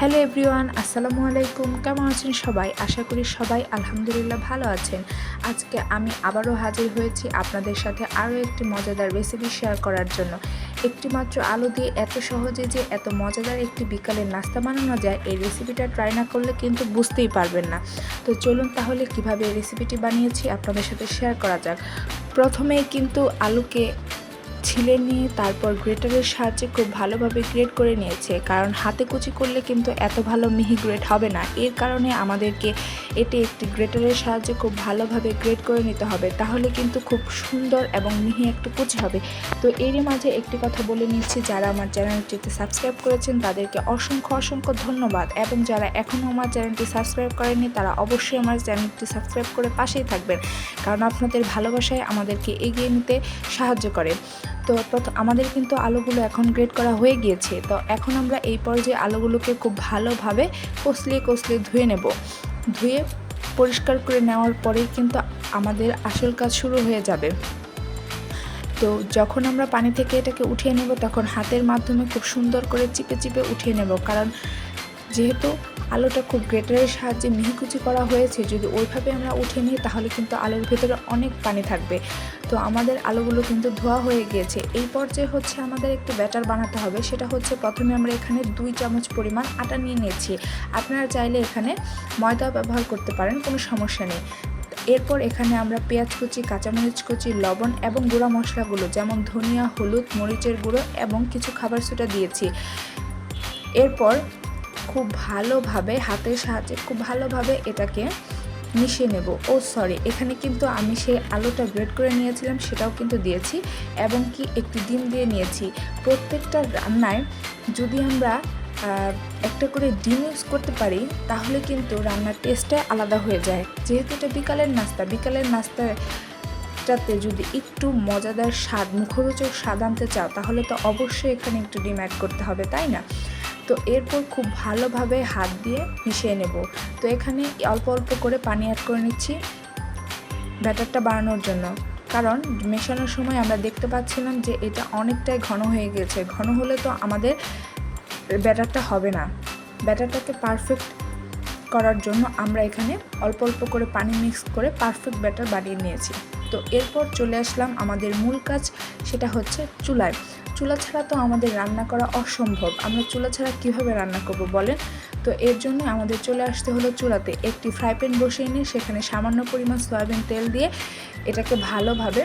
Hello everyone, আসসালামু আলাইকুম। কেমন আছেন সবাই? আশা করি সবাই আলহামদুলিল্লাহ ভালো আছেন। আজকে আমি আবারও হাজির হয়েছি আপনাদের সাথে আরও একটি মজাদার রেসিপি শেয়ার করার জন্য। একটি মাত্র আলু দিয়ে এত সহজে যে এত মজাদার একটি বিকালের নাস্তা বানানো যায়, এই রেসিপিটা ট্রাই না করলে কিন্তু বুঝতেই পারবেন না। তো চলুন তাহলে কীভাবে এই রেসিপিটি বানিয়েছি আপনাদের সাথে শেয়ার করা যাক। প্রথমেই কিন্তু আলুকে ছিলে নিয়ে তারপর গ্রেটারের সাহায্যে খুব ভালোভাবে গ্রেট করে নিয়েছে। কারণ হাতে কুচি করলে কিন্তু এত ভালো মিহি গ্রেট হবে না। এর কারণে আমাদেরকে এটি একটি গ্রেটারের সাহায্যে খুব ভালোভাবে গ্রেট করে নিতে হবে। তাহলে কিন্তু খুব সুন্দর এবং মিহি একটু কুচি হবে। তো এরই মাঝে একটি কথা বলে নিচ্ছি, যারা আমার চ্যানেলটিতে সাবস্ক্রাইব করেছেন, তাদেরকে অসংখ্য অসংখ্য ধন্যবাদ। এবং যারা এখনও আমার চ্যানেলটি সাবস্ক্রাইব করেনি তারা অবশ্যই আমার চ্যানেলটি সাবস্ক্রাইব করে পাশেই থাকবেন। কারণ আপনাদের ভালোবাসায় আমাদেরকে এগিয়ে নিতে সাহায্য করে। তো আমাদের কিন্তু আলুগুলো এখন গ্রেড করা হয়ে গিয়েছে। তো এখন আমরা এই পর্যায়ে আলুগুলোকে খুব ভালোভাবে কষলিয়ে কষলিয়ে ধুয়ে নেব। ধুয়ে পরিষ্কার করে নেওয়ার পরেই কিন্তু আমাদের আসল কাজ শুরু হয়ে যাবে। তো যখন আমরা পানি থেকে এটাকে উঠিয়ে নেব, তখন হাতের মাধ্যমে খুব সুন্দর করে চিপে চিপে উঠিয়ে নেব। কারণ যেহেতু আলুটা খুব গ্রেটারের সাহায্যে মিহিকুচি করা হয়েছে। যদি ওইভাবে আমরা উঠে নিই, তাহলে কিন্তু আলুর ভেতরে অনেক পানি থাকবে। তো আমাদের আলুগুলো কিন্তু ধোয়া হয়ে গিয়েছে। এই পর্যায়ে হচ্ছে আমাদের একটু ব্যাটার বানাতে হবে। সেটা হচ্ছে প্রথমে আমরা এখানে দুই চামচ পরিমাণ আটা নিয়ে নিয়েছি। আপনারা চাইলে এখানে ময়দা ব্যবহার করতে পারেন, কোনো সমস্যা নেই। এরপর এখানে আমরা পেঁয়াজ কুচি, কাঁচামরিচ কুচি, লবণ এবং গুঁড়া মশলাগুলো, যেমন ধনিয়া, হলুদ, মরিচের গুঁড়ো এবং কিছু খাবার সোটা দিয়েছি। এরপর খুব ভালোভাবে হাতের সাহায্যে খুব ভালোভাবে এটাকে মিশিয়ে নেব। ও সরি এখানে কিন্তু আমি সেই আলুটা গ্রেড করে নিয়েছিলাম, সেটাও কিন্তু দিয়েছি এবং কি একটি ডিম দিয়ে নিয়েছি। প্রত্যেকটা রান্নায় যদি আমরা একটা করে ডিম ইউজ করতে পারি, তাহলে কিন্তু রান্নার টেস্টটা আলাদা হয়ে যায়। যেহেতু এটা বিকালের নাস্তা, বিকালের নাস্তাটাতে যদি একটু মজাদার স্বাদ, মুখরোচক স্বাদ আনতে চাও, তাহলে তো অবশ্যই এখানে একটু ডিম অ্যাড করতে হবে, তাই না? তো এরপর খুব ভালোভাবে হাত দিয়ে মিশিয়ে নেব। তো এখানে অল্প অল্প করে পানি অ্যাড করে নিচ্ছি ব্যাটারটা বাড়ানোর জন্য। কারণ মেশানোর সময় আমরা দেখতে পাচ্ছিলাম যে এটা অনেকটাই ঘন হয়ে গেছে। ঘন হলে তো আমাদের ব্যাটারটা হবে না। ব্যাটারটাকে পারফেক্ট করার জন্য আমরা এখানে অল্প অল্প করে পানি মিক্স করে পারফেক্ট ব্যাটার বানিয়ে নিয়েছি। তো এরপর চলে আসলাম আমাদের মূল কাজ, সেটা হচ্ছে চুলায়। চুলা ছাড়া তো আমাদের রান্না করা অসম্ভব। আমরা চুলা ছাড়া কীভাবে রান্না করব বলেন? তো এর জন্য আমাদের চলে আসতে হলো চুলাতে। একটি ফ্রাই প্যান বসিয়ে নিয়ে সেখানে সামান্য পরিমাণ সয়াবিন তেল দিয়ে এটাকে ভালোভাবে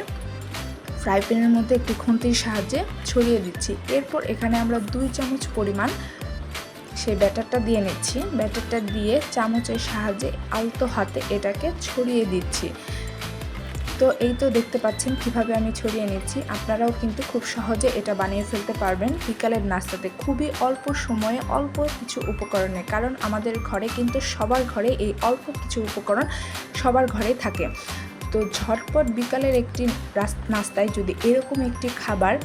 ফ্রাই প্যানের মধ্যে একটি খুন্তির সাহায্যে ছড়িয়ে দিচ্ছি। এরপর এখানে আমরা দুই চামচ পরিমাণ সেই ব্যাটারটা দিয়ে নিচ্ছি। ব্যাটারটা দিয়ে চামচের সাহায্যে আলতো হাতে এটাকে ছড়িয়ে দিচ্ছি। তো এই তো দেখতে পাচ্ছেন কীভাবে আমি ছড়িয়ে নিচ্ছি। আপনারাও কিন্তু খুব সহজে এটা বানিয়ে ফেলতে পারবেন বিকালের নাস্তাতে। খুবই অল্প সময়ে অল্প কিছু উপকরণে, কারণ আমাদের ঘরে কিন্তু সবার ঘরে এই অল্প কিছু উপকরণ সবার ঘরেই থাকে। তো ঝটপট বিকালের একটি নাস্তায় যদি এরকম একটি খাবার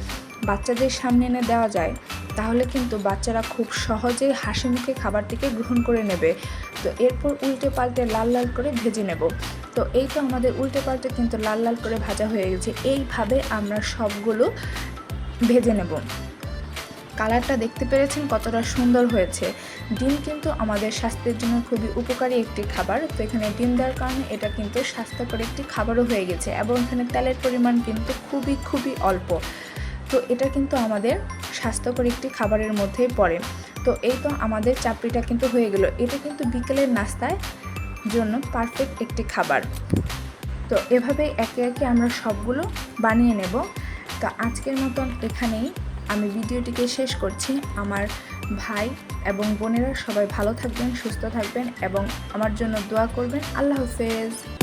বাচ্চাদের সামনে এনে দেওয়া যায়, তাহলে কিন্তু বাচ্চারা খুব সহজেই হাসি মুখে খাবারটিকে গ্রহণ করে নেবে। তো এরপর উল্টে পাল্টে লাল লাল করে ভেজে নেব। তো এই তো আমাদের উল্টে পাল্টে কিন্তু লাল লাল করে ভাজা হয়ে গেছে। এইভাবে আমরা সবগুলো ভেজে নেব। কালারটা দেখতে পেরেছেন কতটা সুন্দর হয়েছে। ডিম কিন্তু আমাদের স্বাস্থ্যের জন্য খুবই উপকারী একটি খাবার। তো এখানে ডিম দেওয়ার কারণে এটা কিন্তু স্বাস্থ্যকর একটি খাবারও হয়ে গেছে এবং এখানে তেলের পরিমাণ কিন্তু খুবই খুবই অল্প। তো এটা কিন্তু আমাদের স্বাস্থ্যকর একটি খাবারের মধ্যেই পড়ে। তো এই তো আমাদের চাপড়িটা কিন্তু হয়ে গেল। এটা কিন্তু বিকেলের নাস্তায় জন্য পারফেক্ট একটি খাবার। তো এভাবে একে একে আমরা সবগুলো বানিয়ে নেব। তো আজকের মতন এখানেই আমি ভিডিওটিকে শেষ করছি। আমার ভাই এবং বোনেরা সবাই ভালো থাকবেন, সুস্থ থাকবেন এবং আমার জন্য দোয়া করবেন। আল্লাহ হাফেজ।